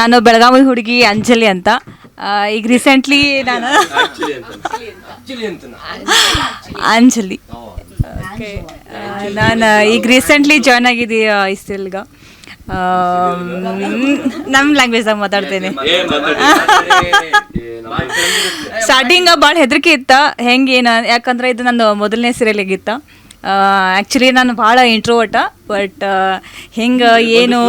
ನಾನು ಬೆಳಗಾವಿ ಹುಡುಗಿ ಅಂಜಲಿ ಅಂತ. ಈಗ ರೀಸೆಂಟ್ಲಿ ನಾನು ಅಂಜಲಿ ಓಕೆ ನಾನು ಈಗ ರೀಸೆಂಟ್ಲಿ ಜಾಯ್ನ್ ಆಗಿದ್ದೆ ಇಸ್ತಿಲ್ಗ ನಮ್ಮ ಲ್ಯಾಂಗ್ವೇಜ್ದಾಗ ಮಾತಾಡ್ತೇನೆ. ಸ್ಟಾರ್ಟಿಂಗ್ ಭಾಳ ಹೆದರಿಕೆ ಇತ್ತ. ಹೆಂಗೆ ಏನು ಯಾಕಂದ್ರೆ ಇದು ನನ್ನ ಮೊದಲನೇ ಸೀರಿಯಲಿಗಿತ್ತ ಆ್ಯಕ್ಚುಲಿ ನಾನು ಭಾಳ ಇಂಟ್ರೋವಟ ಬಟ್ ಹೆಂಗೆ ಏನು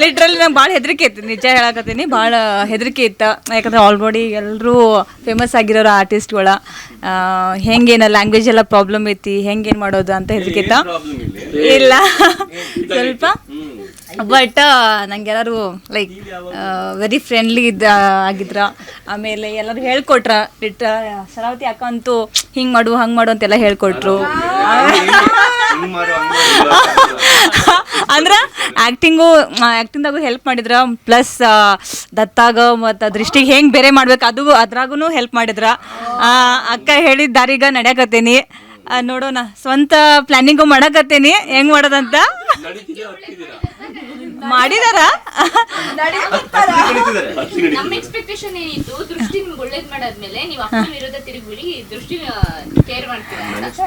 ಲಿಟ್ರಲಿ ನಂಗೆ ಭಾಳ ಹೆದರಿಕೆ ಇತ್ತು ನಿಜ ಹೇಳಕತ್ತೀನಿ. ಭಾಳ ಹೆದರಿಕೆ ಇತ್ತು. ಯಾಕಂದ್ರೆ ಆಲ್ರೆಡಿ ಎಲ್ಲರೂ ಫೇಮಸ್ ಆಗಿರೋರು ಆರ್ಟಿಸ್ಟ್ಗಳ ಹೆಂಗೇನು ಲ್ಯಾಂಗ್ವೇಜ್ ಎಲ್ಲ ಪ್ರಾಬ್ಲಮ್ ಐತಿ ಹೆಂಗೇನು ಮಾಡೋದು ಅಂತ ಹೆದರಿಕೆ ಇತ್ತ? ಇಲ್ಲ. ಸ್ವಲ್ಪ ಬಟ್ ನಂಗೆಲ್ಲರೂ ಲೈಕ್ ವೆರಿ ಫ್ರೆಂಡ್ಲಿ ಇದ್ದ ಆಗಿದ್ರ. ಆಮೇಲೆ ಎಲ್ಲರೂ ಹೇಳ್ಕೊಟ್ರ ಬಿಟ್ಟ ಶರಾವತಿ ಅಕ್ಕ ಅಂತೂ ಹಿಂಗೆ ಮಾಡು ಹಂಗೆ ಮಾಡು ಅಂತೆಲ್ಲ ಹೇಳ್ಕೊಟ್ರು. ಅಂದ್ರೆ ಆ್ಯಕ್ಟಿಂಗು ಆ್ಯಕ್ಟಿಂಗ್ದಾಗು ಹೆಲ್ಪ್ ಮಾಡಿದ್ರ. ಪ್ಲಸ್ ದತ್ತಾಗ ಮತ್ತು ದೃಷ್ಟಿಗೆ ಹೆಂಗೆ ಬೇರೆ ಮಾಡ್ಬೇಕು ಅದು ಅದ್ರಾಗೂ ಹೆಲ್ಪ್ ಮಾಡಿದ್ರ. ಅಕ್ಕ ಹೇಳಿದ ದಾರಿಗ ನಡೆಯಕತ್ತೀನಿ. ನೋಡೋಣ. ಸ್ವಂತ ಪ್ಲಾನಿಂಗು ಮಾಡಕತ್ತೇನಿ. ಹೆಂಗ್ ಮಾಡೋದಂತ? ಮಾಡಿದಾರ? ನಮ್ಮ ಎಕ್ಸ್ಪೆಕ್ಟೇಷನ್ ಏನಿತ್ತು? ದೃಷ್ಟಿ ನಿಮ್ಗೆ ಒಳ್ಳೇದ್ ಮಾಡಾದ್ಮೇಲೆ ನೀವು ಅಕ್ಕ ವಿರೋಧ ತಿರುಗಿಬಿಡಿ ದೃಷ್ಟಿ ಕೇರ್ ಮಾಡ್ತೀರಾ ಅಂತ.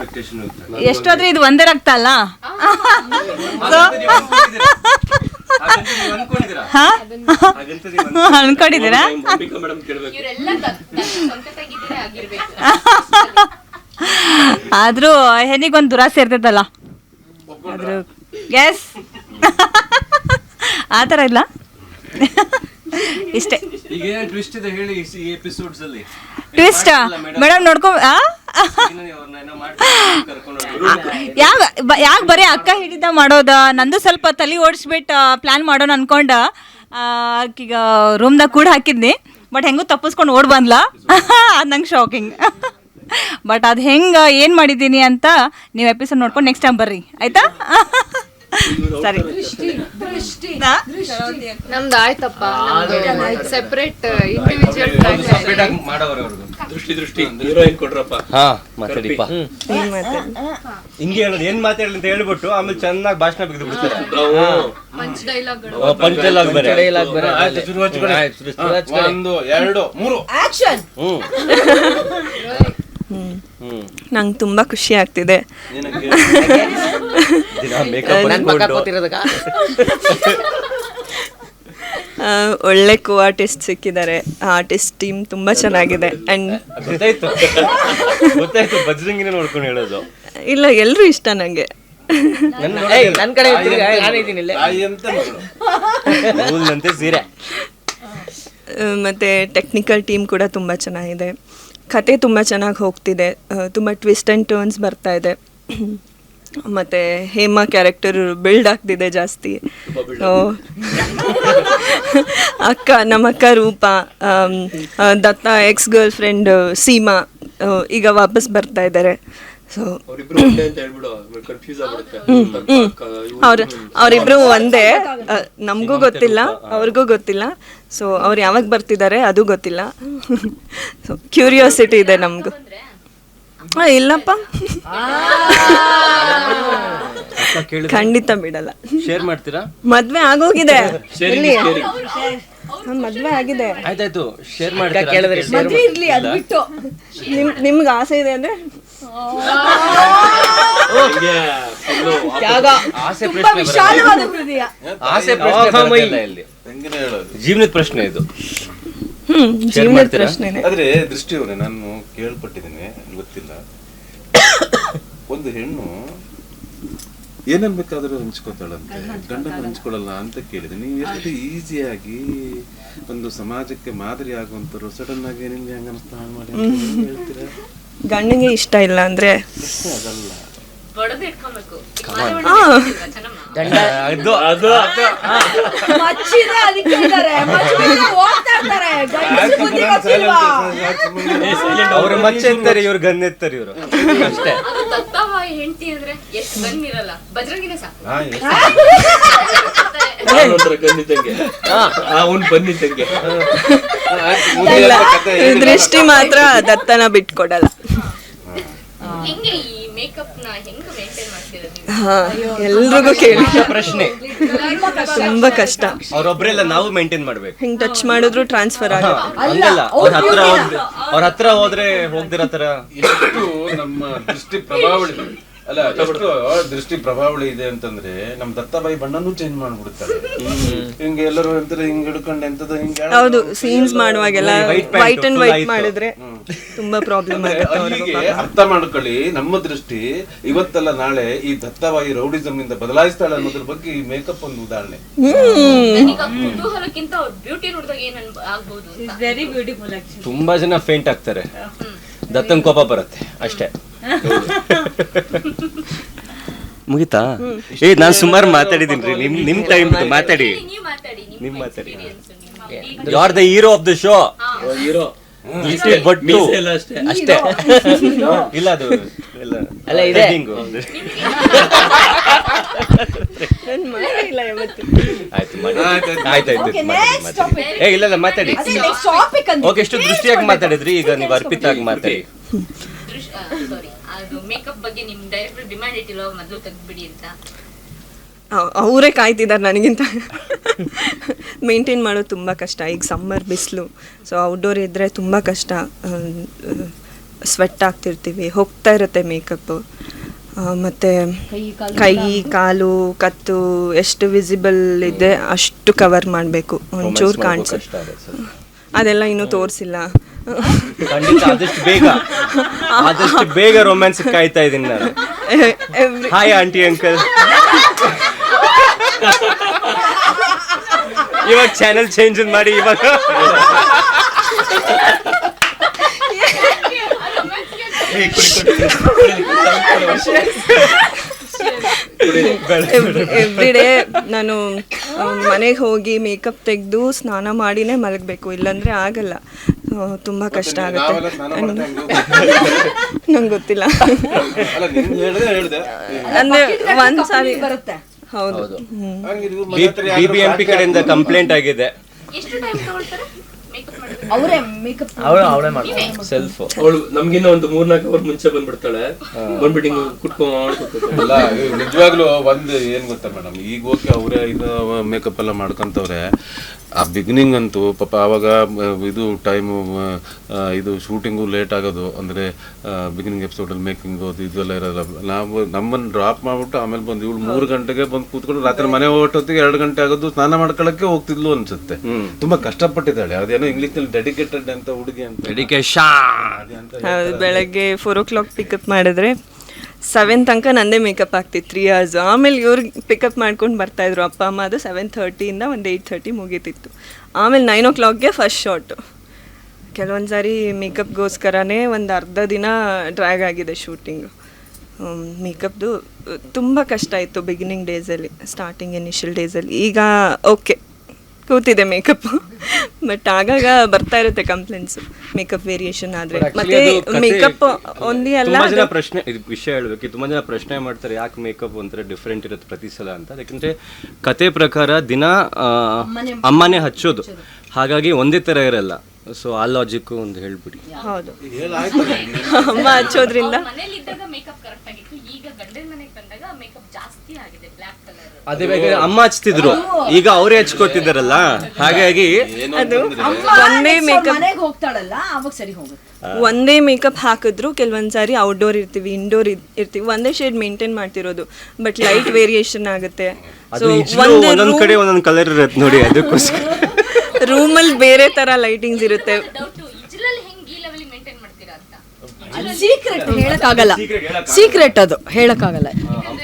ಎಷ್ಟಾದ್ರೆ ಇದು ಒಂದೇ ರಕ್ತ ಅಲ್ಲ? ಹಾ? ಅನ್ಕೊಂಡಿದ್ದೀರಾ? ಹೆನಿಗೊಂದು ಆದ್ರೂ ಹೆಣ್ಣಿಗೊಂದು ದುರಾಸೆ ಇರ್ತೈತಲ್ಲ. ಆದ್ರೂ ಎಸ್ ಆ ಥರ ಇಲ್ಲ. ಇಷ್ಟೇ. ಈಗ ಟ್ವಿಸ್ಟ್ ಇದೆ ಹೇಳಿ ಈ ಎಪಿಸೋಡ್ಸ್ ಅಲ್ಲಿ? ಟ್ವಿಸ್ಟ್ ಮೇಡಮ್ ನೋಡ್ಕೊ ಆ? ಯಾಕ ಬರೀ ಅಕ್ಕ ಹಿಡಿದ ಮಾಡೋದ? ನಂದು ಸ್ವಲ್ಪ ತಲೆ ಓಡಿಸ್ಬಿಟ್ಟು ಪ್ಲಾನ್ ಮಾಡೋಣ ಅನ್ಕೊಂಡ. ಆಕೀಗ ರೂಮ್ದಾಗ ಕೂಡ ಹಾಕಿದ್ನಿ. ಬಟ್ ಹೆಂಗೂ ತಪ್ಪಿಸ್ಕೊಂಡು ಓಡ್ ಬಂದ್ಲಾ. ಅದು ನಂಗೆ ಶಾಕಿಂಗ್ ಬಟ್ ಅದು ಹೆಂಗೆ ಏನು ಮಾಡಿದ್ದೀನಿ ಅಂತ ನೀವು ಎಪಿಸೋಡ್ ನೋಡ್ಕೊಂಡು ನೆಕ್ಸ್ಟ್ ಟೈಮ್ ಬರ್ರಿ. ಆಯ್ತಾ? ಸರಿ? ನಮ್ದು ಆಯ್ತಪ್ಪ. ಸೆಪರೇಟ್ ಇಂಡಿವಿಜುವಲ್ ಟ್ರ್ಯಾಕ್ ಮಾಡವ್ರೆ ದೃಷ್ಟಿ ದೃಷ್ಟಿ. ಹೀರೋಯಿನ್ ಕೊಡ್ರಪ್ಪ ಹಾ ಮಾತಾಡಿಪ್ಪ ಹಿಂಗೆ ಹೇಳೋದು ಏನ್ ಮಾತಾಡಲಿ ಅಂತ ಹೇಳ್ಬಿಟ್ಟು ಆಮೇಲೆ ಚೆನ್ನಾಗಿ ಭಾಷಣ ಬಿದ್ದು ಬಿಡ್ತಾರೆ. ಪಂಚ್ ಬೇರೆ. ಆಯ್ತು, ಶುರು ಒಂದು ಎರಡು ಮೂರು. ನಂಗೆ ತುಂಬ ಖುಷಿ ಆಗ್ತಿದೆ. ಒಳ್ಳೆ ಕೋ ಆರ್ಟಿಸ್ಟ್ ಸಿಕ್ಕಿದ್ದಾರೆ. ಆರ್ಟಿಸ್ಟ್ ಟೀಮ್ ತುಂಬ ಚೆನ್ನಾಗಿದೆ. ಆ್ಯಂಡ್ ಗೊತ್ತಾಯ್ತು. ಗೊತ್ತಾಯ್ತು. ಬಜ್ರಂಗಿನೇ ನೋಡ್ಕೊಂಡು ಹೇಳೋದು. ಇಲ್ಲ ಎಲ್ಲರೂ ಇಷ್ಟ ನನಗೆ ಮತ್ತು ಟೆಕ್ನಿಕಲ್ ಟೀಮ್ ಕೂಡ ತುಂಬ ಚೆನ್ನಾಗಿದೆ. ಕತೆ ತುಂಬ ಚೆನ್ನಾಗಿ ಹೋಗ್ತಿದೆ. ತುಂಬ ಟ್ವಿಸ್ಟ್ ಆ್ಯಂಡ್ ಟರ್ನ್ಸ್ ಬರ್ತಾ ಇದೆ. ಮತ್ತು ಹೇಮಾ ಕ್ಯಾರೆಕ್ಟರ್ ಬಿಲ್ಡ್ ಆಗ್ತಿದೆ ಜಾಸ್ತಿ. ಅಕ್ಕ ನಮ್ಮ ಅಕ್ಕ Roopa Datta ex girlfriend Seema ಈಗ ವಾಪಸ್ ಬರ್ತಾ ಇದ್ದಾರೆ ಸೊ ಅವ್ರ ಅವರಿಬ್ರು ಒಂದೇ. ನಮಗೂ ಗೊತ್ತಿಲ್ಲ ಅವ್ರಿಗೂ ಗೊತ್ತಿಲ್ಲ. ಸೊ ಅವ್ರು ಯಾವಾಗ ಬರ್ತಿದ್ದಾರೆ ಅದು ಗೊತ್ತಿಲ್ಲ. ಸೊ ಕ್ಯೂರಿಯಾಸಿಟಿ ಇದೆ ನಮಗೂ ಹಾಂ ಇಲ್ಲಪ್ಪ. ಖಂಡಿತ ಬಿಡಲ್ಲ. ಶೇರ್ ಮಾಡ್ತೀರಾ? ಮದ್ವೆ ಆಗೋಗಿದೆ. ಮದ್ವೆ ಆಗಿದೆ. ಆಯ್ತಾಯ್ತು ಶೇರ್ ಮದ್ವೆ ಇರ್ಲಿ ಅದು ಬಿಟ್ಟು. ನಿಮ್ ನಿಮ್ಗೆ ಆಸೆ ಇದೆ ಅಂದ್ರೆ ಹಿಂಗೆ full ಆಸೆ ಪ್ರಶ್ನೆ ಬರಲ್ಲ. ಆಸೆ ಪ್ರಶ್ನೆ ಬರೋದಿಲ್ಲ ಇಲ್ಲಿ. ಹೆಂಗೇನೆ ಹೇಳೋದು? ಜೀವನದ ಪ್ರಶ್ನೆ ಇದು. ಹ್ಮ್ Share ಜೀವನದ ಮಾಡ್ತೀರಾ? ಪ್ರಶ್ನೆನೆ. ಆದ್ರೆ ದೃಷ್ಟಿಯವರೇ ನಾನು ಕೇಳ್ಪಟ್ಟಿದ್ದೀನಿ ಗೊತ್ತಿಲ್ಲ. ಒಂದು ಹೆಣ್ಣು ಏನನ್ ಬೇಕಾದ್ರೂ ಹಂಚ್ಕೋತಾಳಂತೆ ಗಂಡನ ಹಂಚ್ಕೊಳ್ಳಲ್ಲ ಅಂತ ಕೇಳಿದೆ. ನೀವು ಎಷ್ಟು ಈಸಿಯಾಗಿ ಒಂದು ಸಮಾಜಕ್ಕೆ ಮಾದರಿ ಆಗುವಂತರು ಸಡನ್ ಆಗಿ ನಿಮ್ಗೆ ಹೆಂಗ ಅನಿಸ್ತಾ ಹಾಳ್ ಮಾಡಿ ಅಂತ ಹೇಳ್ತೀರಾ? ಗಂಡನಿಗೆ ಇಷ್ಟ ಇಲ್ಲ ಅಂದ್ರೆ ಅವ್ರ ಮಚ್ಚೆ ಇವ್ರು ಗನ್ ಎತ್ತಾರೆ ಇವರು. ಅಷ್ಟೇ ಹೆಂಡತಿ ಅಂದ್ರೆ ಎಷ್ಟು ಬಂದಿರಲ್ಲ ಬಜರಂಗಿನೇ ಸಾಕು. ಹಾ, ಎಷ್ಟು? ಒಂಥರ ಗಂಡಿದ್ದಂಗೆ ಅವ್ನ್ ಬಂದಿದ್ದಂಗೆ ದೃಷ್ಟಿ ಮಾತ್ರ ದತ್ತನ ಬಿಟ್ಕೊಡಲ್ಲ. ಹೆಂಗೆ ಈ ಮೇಕಪ್ನ ಹೆಂಗ್ ಹಾ ಎಲ್ರಿಗೂ ಕೇಳಿ. ಪ್ರಶ್ನೆ. ತುಂಬಾ ಕಷ್ಟ. ಅವ್ರೊಬ್ರೆಲ್ಲ ನಾವು ಮೇಂಟೈನ್ ಮಾಡ್ಬೇಕು. ಹಿಂಗ್ ಟಚ್ ಮಾಡಿದ್ರು ಟ್ರಾನ್ಸ್ಫರ್ ಆಗಲ್ಲ. ಹಂಗಲ್ಲ. ಅವ್ರ ಹತ್ರ ಹೋದ್ರೆ ಅವ್ರ ಹತ್ರ ಹೋದ್ರೆ ಹೋಗ್ದಿರೋ ತರ ಎಷ್ಟು ನಮ್ಮ ದೃಷ್ಟಿ ಪ್ರಭಾವಳಿ ಅಲ್ಲ ಎಷ್ಟು ದೃಷ್ಟಿ ಪ್ರಭಾವಳಿ ಇದೆ ಅಂತಂದ್ರೆ ನಮ್ ದತ್ತಾಬಾಯಿ ಬಣ್ಣನೂ ಚೇಂಜ್ ಮಾಡ್ಬಿಡ್ತಾರೆ. ಹಿಂಗೆ ಎಲ್ಲರೂ ಅಂತಾರೆ ಹಿಂಗ್ ಹಿಡ್ಕೊಂಡು ಎಂತದ ಹಿಂಗ್ ಹೌದು ಸೀನ್ಸ್ ಮಾಡುವಾಗೆಲ್ಲ ವೈಟ್ ಅಂಡ್ ವೈಟ್ ಮಾಡಿದ್ರೆ ತುಂಬಾ ಪ್ರಾಬ್ಲಮ್ ಆಗುತ್ತೆ ಅವ್ರಿಗೂ ಅಲ್ಲಿಗೆ ಅರ್ಥ ಮಾಡ್ಕೊಳ್ಳಿ ನಮ್ಮ ದೃಷ್ಟಿ ಇವತ್ತಲ್ಲ ನಾಳೆ ಈ ದತ್ತಾಬಾಯಿ ರೌಡಿಸಮ್ ಇಂದ ಬದಲಾಯಿಸ್ತಾಳೆ ಅನ್ನೋದ್ರ ಬಗ್ಗೆ ಈ ಮೇಕಪ್ ಒಂದು ಉದಾಹರಣೆ. ಕುತೂಹಲಕ್ಕಿಂತ ಬ್ಯೂಟಿ ನೋಡಿದಾಗ ಏನ್ ವೆರಿ ಬ್ಯೂಟಿಫುಲ್ ತುಂಬಾ ಜನ ಫೇಂಟ್ ಆಗ್ತಾರೆ. ದತ್ತನ್ ಕೋಪ ಬರುತ್ತೆ ಅಷ್ಟೇ. ಮುಗಿತಾ? ಏ ನಾನು ಸುಮಾರು ಮಾತಾಡಿದ್ದೀನಿ ರೀ ನಿಮ್ ನಿಮ್ ಟೈಮ್ ಮಾತಾಡಿ. ನೀವ್ ಮಾತಾಡಿ ನಿಮ್ ಮಾತಾಡಿ. ನಿಮ್ಮ you are the hero of the show hero but ಅಷ್ಟೇ. ಅಷ್ಟೇ ಇಲ್ಲ ಅದು ಇಲ್ಲ. ಅಲ್ಲ, ಇದೆ. ಏ ಇಲ್ಲ ಇಲ್ಲ ಮಾತಾಡಿ. ಓಕೆ ಎಷ್ಟು ದೃಷ್ಟಿಯಾಗಿ ಮಾತಾಡಿದ್ರಿ ಈಗ ನೀವು ಅರ್ಪಿತಾಗಿ ಮಾತಾಡಿ. ಸಾರಿ ಮೇಕಪ್ ಬಗ್ಗೆ ನಿಮ್ ಡೈರೆಕ್ಟರ್ ಡಿಮ್ಯಾಂಡ್ ಇಟ್ಟಿಲ್ಲ ಮೊದಲು ತೆಗ್ದ್ಬಿಡಿ ಅಂತ. ಅವರೇ ಕಾಯ್ತಿದ್ದಾರೆ ನನಗಿಂತ. ಮೇಂಟೈನ್ ಮಾಡೋದು ತುಂಬ ಕಷ್ಟ. ಈಗ ಸಮ್ಮರ್ ಬಿಸಿಲು ಸೊ ಔಟ್ಡೋರ್ ಇದ್ದರೆ ತುಂಬ ಕಷ್ಟ. ಸ್ವೆಟ್ ಆಗ್ತಿರ್ತೀವಿ ಹೋಗ್ತಾ ಇರುತ್ತೆ ಮೇಕಪ್ಪು ಮತ್ತು ಕೈ ಕಾಲು ಕತ್ತು ಎಷ್ಟು ವಿಸಿಬಲ್ ಇದೆ ಅಷ್ಟು ಕವರ್ ಮಾಡಬೇಕು. ಒಂಚೂರು ಕಾಣಿಸುತ್ತೆ ಅದೆಲ್ಲ ಇನ್ನೂ ತೋರಿಸಿಲ್ಲ. ಖಂಡಿತ ಆದಷ್ಟು ಬೇಗ ಆದಷ್ಟು ಬೇಗ ರೊಮ್ಯಾನ್ಸ್ ಕಾಯ್ತಾ ಇದ್ದೀನಿ ನಾನು. ಎವ್ರಿ ಹಾಯ್ ಆಂಟಿ ಅಂಕಲ್ ಇವಾಗ ಚಾನೆಲ್ ಚೇಂಜ್ ಮಾಡಿ ಇವಾಗ. ಎವ್ರಿ ಡೇ ನಾನು ಮನೆಗೆ ಹೋಗಿ ಮೇಕಪ್ ತೆಗೆದು ಸ್ನಾನ ಮಾಡಿನೇ ಮಲಗಬೇಕು. ಇಲ್ಲಾಂದ್ರೆ ಆಗಲ್ಲ. ತುಂಬ ಕಷ್ಟ ಆಗುತ್ತೆ. ನಂಗೆ ಗೊತ್ತಿಲ್ಲ. ಅಂದ್ರೆ ಒಂದ್ ಸಾರಿ ಹೌದು. ಬಿಬಿಎಂಪಿ ಕಡೆಯಿಂದ ಕಂಪ್ಲೇಂಟ್ ಆಗಿದೆ. ಅವರೇ ಮೇಕಪ್ ಅವಳು ಅವಳೇ ಮಾಡ್ತಾಳೆ ಸೆಲ್ಫ್ ಅವಳು ನಮ್ಗಿನ್ನ ಒಂದು ಮೂರ್ನಾಲ್ಕು ಅವರ್ ಮುಂಚೆ ಬಂದ್ಬಿಡ್ತಾಳೆ. ಬಂದ್ಬಿಟ್ಟು ಹಿಂಗ್ ಕುಟ್ಕೊಂಡ್ ಕೂತ್ಕೊತಾಳೆ. ಅಲ್ಲ ನಿಜವಾಗ್ಲೂ ಒಂದು ಏನು ಗೊತ್ತಾ ಮೇಡಮ್ ಈಗ ಓಕೆ ಅವರೇ ಇದು ಮೇಕಪ್ ಎಲ್ಲ ಮಾಡ್ಕೊಂತವ್ರೆ. ಆ ಬಿಗಿನಿಂಗ್ ಅಂತೂ ಪಾಪ ಆವಾಗ ಇದು ಟೈಮು ಇದು ಶೂಟಿಂಗು ಲೇಟ್ ಆಗೋದು. ಅಂದ್ರೆ ಬಿಗಿನಿಂಗ್ ಎಪಿಸೋಡಲ್ಲಿ ಮೇಕಿಂಗ್ ಅದು ಇದೆಲ್ಲ ಇರೋಲ್ಲ. ನಾವು ನಮ್ಮನ್ನು ಡ್ರಾಪ್ ಮಾಡ್ಬಿಟ್ಟು ಆಮೇಲೆ ಬಂದು ಇವಳು ಮೂರು ಗಂಟೆಗೆ ಬಂದು ಕೂತ್ಕೊಂಡು ರಾತ್ರಿ ಮನೆ ಹೊಟ್ಟೊತ್ತಿಗೆ ಎರಡು ಗಂಟೆ ಆಗೋದು ಸ್ನಾನ ಮಾಡ್ಕೊಳ್ಳೋಕ್ಕೆ ಹೋಗ್ತಿದ್ಲು ಅನ್ಸುತ್ತೆ. ತುಂಬಾ ಕಷ್ಟಪಟ್ಟಿದ್ದಾಳೆ. ಅದೇನೋ ಇಂಗ್ಲೀಷ್ನಲ್ಲಿ ಡೆಡಿಕೇಟೆಡ್ ಅಂತ ಹುಡುಗಿ ಅಂತ. ಡೆಡಿಕೇಶನ್ ಬೆಳಗ್ಗೆ ಫೋರ್ ಓ ಕ್ಲಾಕ್ ಪಿಕಪ್ ಮಾಡಿದ್ರೆ ಸೆವೆನ್ ತನಕ ನಂದೇ ಮೇಕಪ್ ಆಗ್ತಿತ್ತು ತ್ರೀ ಅವರ್ಸ್ ಆಮೇಲೆ ಇವ್ರಿಗೆ ಪಿಕಪ್ ಮಾಡ್ಕೊಂಡು ಬರ್ತಾಯಿದ್ರು ಅಪ್ಪ, ಅಮ್ಮ ಅದು ಸೆವೆನ್ ಥರ್ಟಿಯಿಂದ ಒಂದು ಏಯ್ಟ್ ಥರ್ಟಿ ಮುಗೀತಿತ್ತು. ಆಮೇಲೆ ನೈನ್ ಓ ಕ್ಲಾಕ್ಗೆ ಫಸ್ಟ್ ಶಾರ್ಟು ಕೆಲವೊಂದು ಸಾರಿ ಮೇಕಪ್ಗೋಸ್ಕರನೇ ಒಂದು ಅರ್ಧ ದಿನ ಡ್ರ್ಯಾಗ್ ಆಗಿದೆ ಶೂಟಿಂಗು ಮೇಕಪ್ದು ತುಂಬ ಕಷ್ಟ ಇತ್ತು ಬಿಗಿನಿಂಗ್ ಡೇಸಲ್ಲಿ ಸ್ಟಾರ್ಟಿಂಗ್ ಇನಿಷಿಯಲ್ ಡೇಸಲ್ಲಿ ಈಗ ಓಕೆ ಕೂತಿದೆ ಮೇಕಪ್ ಬಟ್ ಆಗಾಗ ಬರ್ತಾ ಇರುತ್ತೆ ಕಂಪ್ಲೇಂಟ್ಸ್ ಮೇಕಪ್ ವೇರಿಯೇಷನ್ ಆದ್ರೆ. ಮತ್ತೆ ಮೇಕಪ್ ಓನ್ಲಿ ಅಲ್ಲ ತುಂಬಾ ಜನ ಪ್ರಶ್ನೆ ಇದು ವಿಷಯ ಹೇಳ್ಬೇಕು ತುಂಬಾ ಜನ ಪ್ರಶ್ನೆ ಮಾಡ್ತಾರೆ ಯಾಕೆ ಮೇಕಪ್ ಒಂಥರ ಡಿಫ್ರೆಂಟ್ ಇರುತ್ತೆ ಪ್ರತಿ ಸಲ ಅಂತ. ಯಾಕಂದ್ರೆ ಕತೆ ಪ್ರಕಾರ ದಿನ ಅಮ್ಮನೇ ಹಚ್ಚೋದು. ಹಾಗಾಗಿ ಒಂದೇ ತರ ಇರಲ್ಲ. ಸೊ ಆ ಲಾಜಿಕ್ ಒಂದು ಹೇಳ್ಬಿಡಿ. ಹೌದು. ಅಮ್ಮ ಹಚ್ಚೋದ್ರಿಂದ. ಮನೇಲಿ ಇದ್ದಾಗ ಮೇಕಪ್ ಕರೆಕ್ಟ್ ಆಗಿತ್ತು. ಈಗ ಗಂಡನ ಮನೆಗೆ ಬಂದಾಗ ಅದೇ ಬೇಗ ಅಮ್ಮ ಹಚ್ತಿದ್ರು. ಈಗ ಅವರೇ ಹಚ್ಕೋತಿದ್ದಾರಲ್ಲ ಹಾಗಾಗಿ ಅದು ಒಂದೇ ಮೇಕಪ್ ಮನೆಗೆ ಹೋಗ್ತಾಳಲ್ಲ ಅವಾಗ ಸರಿ ಹೋಗುತ್ತೆ. ಒಂದೇ ಮೇಕಪ್ ಹಾಕಿದ್ರು ಕೆಲವೊಂದ್ಸಾರಿ ಔಟ್ಡೋರ್ ಇರ್ತೀವಿ ಇಂಡೋರ್ ಇರ್ತೀವಿ. ಒಂದೇ ಶೇಡ್ ಮೇಂಟೈನ್ ಮಾಡ್ತಿರೋದು ಬಟ್ ಲೈಟ್ ವೇರಿಯೇಷನ್ ಆಗುತ್ತೆ. ಸೊ ಒಂದೊಂದ್ ಕಡೆ ಒಂದೊಂದ್ ಕಲರ್ ಇರುತ್ತೆ ನೋಡಿ ಅದಕ್ಕೋಸ್ಕರ. ರೂಮಲ್ಲಿ ಬೇರೆ ತರ ಲೈಟಿಂಗ್ಸ್ ಇರುತ್ತೆ. ಡೌಟ್ ಇಜ್ಲಲ್ಲಿ ಹೆಂಗ್ ಲೆವೆಲ್ ಮೇಂಟೈನ್ ಮಾಡ್ತೀರಾ ಅಂತ? ಸೀಕ್ರೆಟ್ ಹೇಳಕ್ಕಾಗಲ್ಲ. ಸೀಕ್ರೆಟ್ ಅದು ಹೇಳಕ್ಕಾಗಲ್ಲ.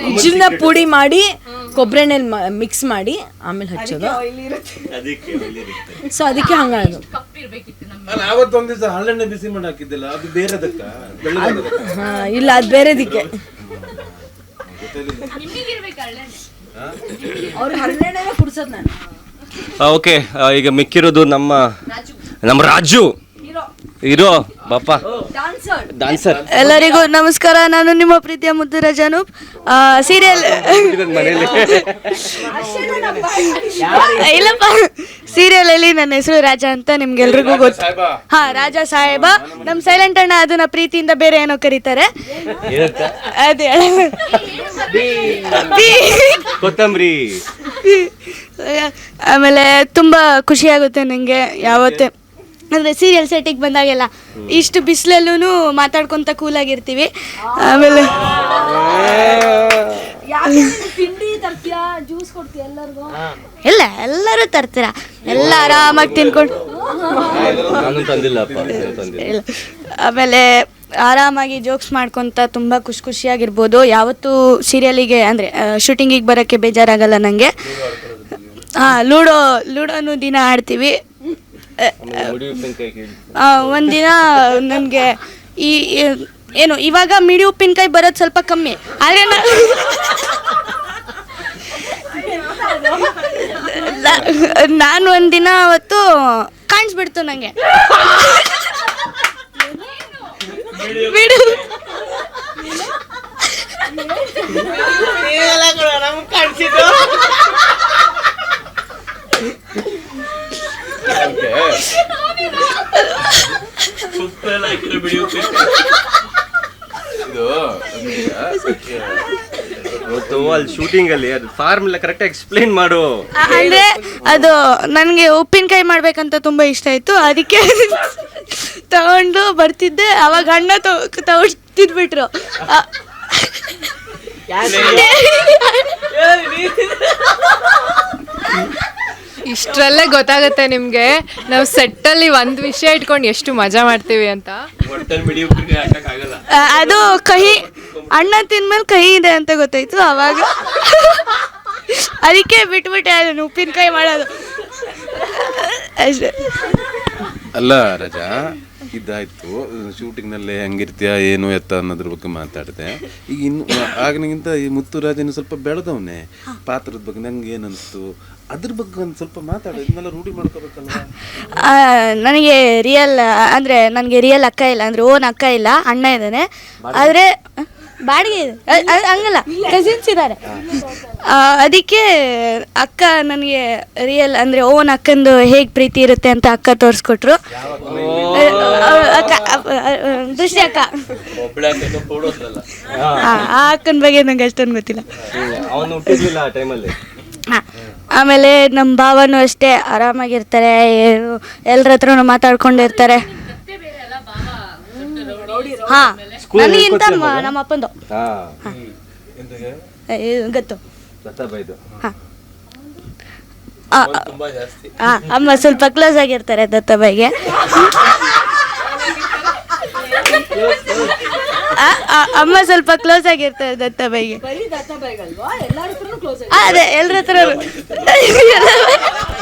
ಇಜ್ಜನ್ನ ಪುಡಿ ಮಾಡಿ ಕೊಬ್ಬರಿ ಎಣ್ಣೆಲಿ ಮಿಕ್ಸ್ ಮಾಡಿ ಆಮೇಲೆ ಹಚ್ಚೋದು. ಸೊ ಅದಕ್ಕೆ ಹಂಗಾಗೋದು. ಬೇರೆದಕ್ಕ? ಇಲ್ಲ ಅದು ಬೇರೆದಕ್ಕೆ. ಓಕೆ ಈಗ ಮಿಕ್ಕಿರೋದು ನಮ್ಮ ನಮ್ಮ ರಾಜು. ಇರೋ. ಬಾಪ ಡಾನ್ಸರ್ ಎಲ್ಲರಿಗೂ ನಮಸ್ಕಾರ. ನಾನು ನಿಮ್ಮ ಪ್ರೀತಿಯ ಮುದ್ದುರಾಜ್ ಅನೂಪ್ ಸೀರಿಯಲ್ ಇಲ್ಲಪ್ಪ. ಸೀರಿಯಲ್ ಅಲ್ಲಿ ನನ್ನ ಹೆಸರು ರಾಜ ಅಂತ ನಿಮ್ಗೆಲ್ರಿಗೂ ಗೊತ್ತು. ಹಾ ರಾಜ ಸಾಹೇಬ. ನಮ್ ಸೈಲೆಂಟ್ ಅಣ್ಣ ಅದನ್ನ ಪ್ರೀತಿಯಿಂದ ಬೇರೆ ಏನೋ ಕರೀತಾರೆ. ಅದೇ. ಕೊತ್ತಂಬರಿ. ಆಮೇಲೆ ತುಂಬಾ ಖುಷಿ ಆಗುತ್ತೆ ನನಗೆ ಯಾವತ್ತೇ. ಅಂದ್ರೆ ಸೀರಿಯಲ್ ಸೆಟ್ಟಿಗೆ ಬಂದಾಗೆಲ್ಲ ಇಷ್ಟು ಬಿಸಿಲಲ್ಲೂ ಮಾತಾಡ್ಕೊಂತ ಕೂಲಾಗಿರ್ತೀವಿ. ಆಮೇಲೆ ತಿಂಡಿ ತರ್ತೀಯಾ ಜ್ಯೂಸ್ ಕೊಡ್ತೀಯ ಎಲ್ಲರಿಗೂ? ಇಲ್ಲ ಎಲ್ಲರೂ ತರ್ತೀರಾ. ಎಲ್ಲ ಆರಾಮಾಗಿ ತಿನ್ಕೊಂಡು. ನಾನು ತಂದಿಲ್ಲಪ್ಪ ತಂದಿಲ್ಲ. ಇಲ್ಲ. ಆಮೇಲೆ ಆರಾಮಾಗಿ ಜೋಕ್ಸ್ ಮಾಡ್ಕೊತ ತುಂಬ ಖುಷಿ ಖುಷಿಯಾಗಿರ್ಬೋದು. ಯಾವತ್ತೂ ಸೀರಿಯಲಿಗೆ ಅಂದರೆ ಶೂಟಿಂಗಿಗೆ ಬರೋಕ್ಕೆ ಬೇಜಾರಾಗಲ್ಲ ನನಗೆ ಹಾಂ ಲೂಡೋ ಲೂಡೋನು ದಿನ ಆಡ್ತೀವಿ ಮುಡಿ ಉಪ್ಪಿನಕಾಯಿ ಕೇಳಿ. ಆ, ಒಂದಿನ ನನಗೆ ಈ ಏನು ಇವಾಗ ಮಿಡಿ ಉಪ್ಪಿನಕಾಯಿ ಬರೋದು ಸ್ವಲ್ಪ ಕಮ್ಮಿ. ಆದರೆ ನಾನು ಒಂದಿನ ಅವತ್ತು ಕಾಣಿಸ್ಬಿಡ್ತು ನನಗೆ ಬಿಡು ಅವತ್ತು ಅಲ್ಲಿ ಶೂಟಿಂಗ್ ಅಲ್ಲಿ ಅದು ಫಾರ್ಮುಲಾ ಕರೆಕ್ಟ್ ಎಕ್ಸ್ಪ್ಲೈನ್ ಮಾಡು ಅಂದ್ರೆ ಅದು ನನಗೆ ಉಪ್ಪಿನಕಾಯಿ ಮಾಡ್ಬೇಕಂತ ತುಂಬಾ ಇಷ್ಟ ಆಯ್ತು ಅದಕ್ಕೆ ತಗೊಂಡು ಬರ್ತಿದ್ದೆ ಅವಾಗ ಅಣ್ಣ ತಗೊಂಡು ತಿಂದ್ಬಿಟ್ರು ಆ, ಇಷ್ಟರಲ್ಲೇ ಗೊತ್ತಾಗುತ್ತೆ ನಿಮಗೆ. ನಾವು ಸೆಟ್ಟಲ್ಲಿ ಒಂದು ವಿಷಯ ಇಟ್ಕೊಂಡು ಎಷ್ಟು ಮಜಾ ಮಾಡ್ತೀವಿ ಅಂತ. ಆ, ಅದು ಕಹಿ ಅಣ್ಣ ತಿಂದ್ಮೇಲೆ ಕಹಿ ಇದೆ ಅಂತ ಗೊತ್ತಾಯ್ತು ಅವಾಗ. ಅದಕ್ಕೆ ಬಿಟ್ಬಿಟ್ಟೆ ಅದನ್ನು ಉಪ್ಪಿನಕಾಯಿ ಮಾಡೋದು. ಅಷ್ಟೇ. ಅಲ್ಲ ರಜಾ ಇದಾಯ್ತು. ಶೂಟಿಂಗ್ನಲ್ಲಿ ಹೆಂಗಿರ್ತೀಯ ಏನು ಎತ್ತ ಅನ್ನೋದ್ರ ಬಗ್ಗೆ ಮಾತಾಡಿದೆ. ಈಗ ಇನ್ನು ಆಗನಿಗಿಂತ ಈ ಮುತ್ತು ರಾಜನ ಸ್ವಲ್ಪ ಬೆಳೆದವನೇ. ಪಾತ್ರದ ಬಗ್ಗೆ ನಂಗೆ ಏನನ್ನಿಸ್ತು ಅದ್ರ ಬಗ್ಗೆ ಒಂದು ಸ್ವಲ್ಪ ಮಾತಾಡು. ಇದನ್ನೆಲ್ಲ ರೂಢಿ ಮಾಡ್ಕೋಬೇಕಲ್ಲ ಆ, ನನಗೆ ರಿಯಲ್ ಅಂದರೆ ನನಗೆ ರಿಯಲ್ ಅಕ್ಕ ಇಲ್ಲ. ಅಂದರೆ ಓನ್ ಅಕ್ಕ ಇಲ್ಲ ಅಣ್ಣ ಇದ್ದಾನೆ. ಆದರೆ ಬಾಡಿಗೆ ಇದೆ. ಅ- ಅ- ಹಂಗಲ್ಲ ಕಸಿನ್ಸ್ ಇದ್ದಾರೆ ಅದಕ್ಕೆ ಅಕ್ಕ ನನಗೆ ರಿಯಲ್ ಅಂದರೆ ಓನ್ ಅಕ್ಕಂದು ಹೇಗೆ ಪ್ರೀತಿ ಇರುತ್ತೆ ಅಂತ ಅಕ್ಕ ತೋರಿಸ್ಕೊಟ್ರು. ಅಕ್ಕ ಅ- ಅ- ದೃಷ್ಟಿ ಅಕ್ಕ. ಆ, ಆ ಅಕ್ಕನ ಬಗ್ಗೆ ನಂಗೆ ಅಷ್ಟೊಂದು ಗೊತ್ತಿಲ್ಲ. ಅವನು ಹುಟ್ಟಿರ್ಲಿಲ್ಲ ಆ ಟೈಮಲ್ಲಿ ಹಾ. ಆಮೇಲೆ ನಮ್ಮ ಭಾವನು ಅಷ್ಟೇ ಆರಾಮಾಗಿರ್ತಾರೆ ಏನು ಎಲ್ಲರ ಹತ್ರನೂ ಮಾತಾಡ್ಕೊಂಡಿರ್ತಾರೆ. ಹಾ. ನನಗಿಂತ ಮ- ನಮ್ಮ ಅಪ್ಪಂದು. ಹಾ. ಏ, ಗೊತ್ತು. ದತ್ತ ಬೈದು ಹಾ. ಆ, ಆ, ಅಮ್ಮ ಸ್ವಲ್ಪ ಕ್ಲೋಸ್ ಆಗಿರ್ತಾರೆ ದತ್ತಬಾಯಿಗೆ ಆ, ಆ, ಅಮ್ಮ ಸ್ವಲ್ಪ ಕ್ಲೋಸ್ ಆಗಿರ್ತಾರೆ ದತ್ತಬಾಯಿಗೆ ಬರೀ ದತ್ತಾಬಾಯಿಗಲ್ವಾ ಎಲ್ಲಾರ ಹತ್ರನೂ ಕ್ಲೋಸ್ ಆ, ಅದೇ ಎಲ್ಲರ ಹತ್ರ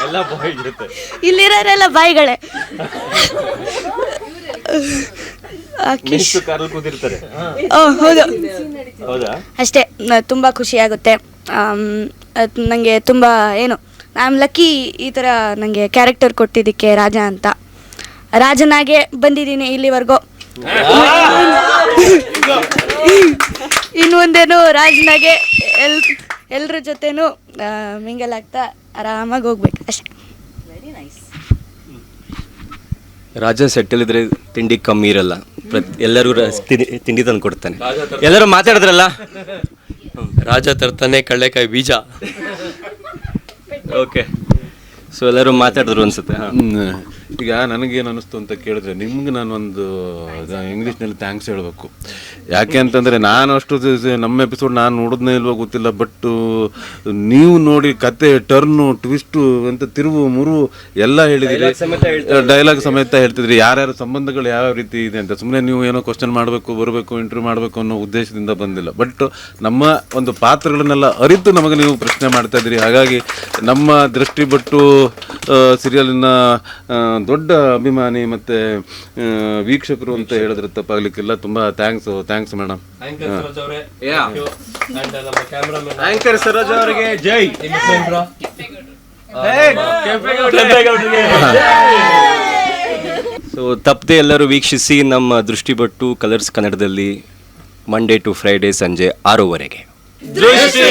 ಎಲ್ಲ ಬಾಯ್ ಇರುತ್ತೆ. ಇಲ್ಲಿರೋರೆಲ್ಲ ಬಾಯಿಗಳೇ. ಮಿನಿಸ್ಟರ್ ಕಾರಲ್ಲಿ ಕೂತಿರ್ತಾರೆ. ಓ ಹೌದು. ಹೌದಾ? ಅಷ್ಟೇ ನ- ಖುಷಿ ಆಗುತ್ತೆ ನನಗೆ ತುಂಬ ಏನು ಐ ಆಮ್ ಲಕ್ಕಿ ಈ ಥರ ನನಗೆ ಕ್ಯಾರೆಕ್ಟರ್ ಕೊಟ್ಟಿದ್ದಕ್ಕೆ ರಾಜ ಅಂತ. ರಾಜನಾಗೆ ಬಂದಿದ್ದೀನಿ ಇಲ್ಲಿವರೆಗೂ. ಇನ್ನು ಮುಂದೇನು ರಾಜನಾಗೆ ಎಲ್ ಎಲ್ಲರ ಜೊತೆನೂ ಮಿಂಗಲ್ ಆಗ್ತಾ ಆರಾಮಾಗಿ ಹೋಗ್ಬೇಕು. ಅಷ್ಟೇ. ರಾಜ ಸೆಟ್ಟಲ್ ಇದ್ರೆ ತಿಂಡಿ ಕಮ್ಮಿ ಇರಲ್ಲ. ಪ್ರತಿ ಎಲ್ಲರಿಗೂ ತಿಂಡಿ ತಿಂಡಿ ತಂದು ಕೊಡ್ತಾನೆ. ಎಲ್ಲರೂ ಮಾತಾಡಿದ್ರಲ್ಲ? ರಾಜ ತರ್ತಾನೆ ಕಳ್ಳೆಕಾಯಿ ಬೀಜ. ಓಕೆ ಸೊ ಎಲ್ಲರೂ ಮಾತಾಡಿದ್ರು ಅನ್ಸುತ್ತೆ ಹಾ. ಹ್ಮ್. ಈಗ ನನಗೇನು ಅನಿಸ್ತು ಅಂತ ಕೇಳಿದ್ರೆ ನಿಮ್ಗೆ ನಾನೊಂದು ಇಂಗ್ಲೀಷ್ನಲ್ಲಿ ಥ್ಯಾಂಕ್ಸ್ ಹೇಳಬೇಕು. ಯಾಕೆ ಅಂತಂದರೆ ನಾನು ಅಷ್ಟು ನಮ್ಮ ಎಪಿಸೋಡ್ ನಾನು ನೋಡಿದ್ನೇ ಇಲ್ವೋ ಗೊತ್ತಿಲ್ಲ ಬಟ್ ನೀವು ನೋಡಿ ಕತೆ ಟರ್ನು ಟ್ವಿಸ್ಟು ಅಂತ ತಿರುವು ಮುರುವು ಎಲ್ಲ ಹೇಳಿದಿರಿ. ಡೈಲಾಗ್ ಸಮೇತ ಹೇಳ್ತಿದ್ರಿ. ಯಾರ್ಯಾರ ಸಂಬಂಧಗಳು ಯಾವ ರೀತಿ ಇದೆ ಅಂತ. ಸುಮ್ಮನೆ ನೀವು ಏನೋ ಕ್ವಶನ್ ಮಾಡಬೇಕು ಬರಬೇಕು ಇಂಟರ್ವ್ಯೂ ಮಾಡಬೇಕು ಅನ್ನೋ ಉದ್ದೇಶದಿಂದ ಬಂದಿಲ್ಲ. ಬಟ್ ನಮ್ಮ ಒಂದು ಪಾತ್ರಗಳನ್ನೆಲ್ಲ ಅರಿತು ನಮಗೆ ನೀವು ಪ್ರಶ್ನೆ ಮಾಡ್ತಾ ಇದ್ದೀರಿ. ಹಾಗಾಗಿ ನಮ್ಮ ದೃಷ್ಟಿ ಬಟ್ಟು ಸೀರಿಯಲಿನ ದೊಡ್ಡ ಅಭಿಮಾನಿ ಮತ್ತು ವೀಕ್ಷಕರು ಅಂತ ಹೇಳಿದ್ರೆ ತಪ್ಪಾಗ್ಲಿಕ್ಕಿಲ್ಲ. ತುಂಬ thanks thanks madam anchor Saroj ಅವರಿಗೆ ಜೈ. ಸೊ ತಪ್ಪದೆ ಎಲ್ಲರೂ ವೀಕ್ಷಿಸಿ ನಮ್ಮ ದೃಷ್ಟಿಪಟ್ಟು ಕಲರ್ಸ್ ಕನ್ನಡದಲ್ಲಿ ಮಂಡೇ ಟು ಫ್ರೈಡೇ ಸಂಜೆ ಆರೂವರೆಗೆ. ದೃಷ್ಟಿ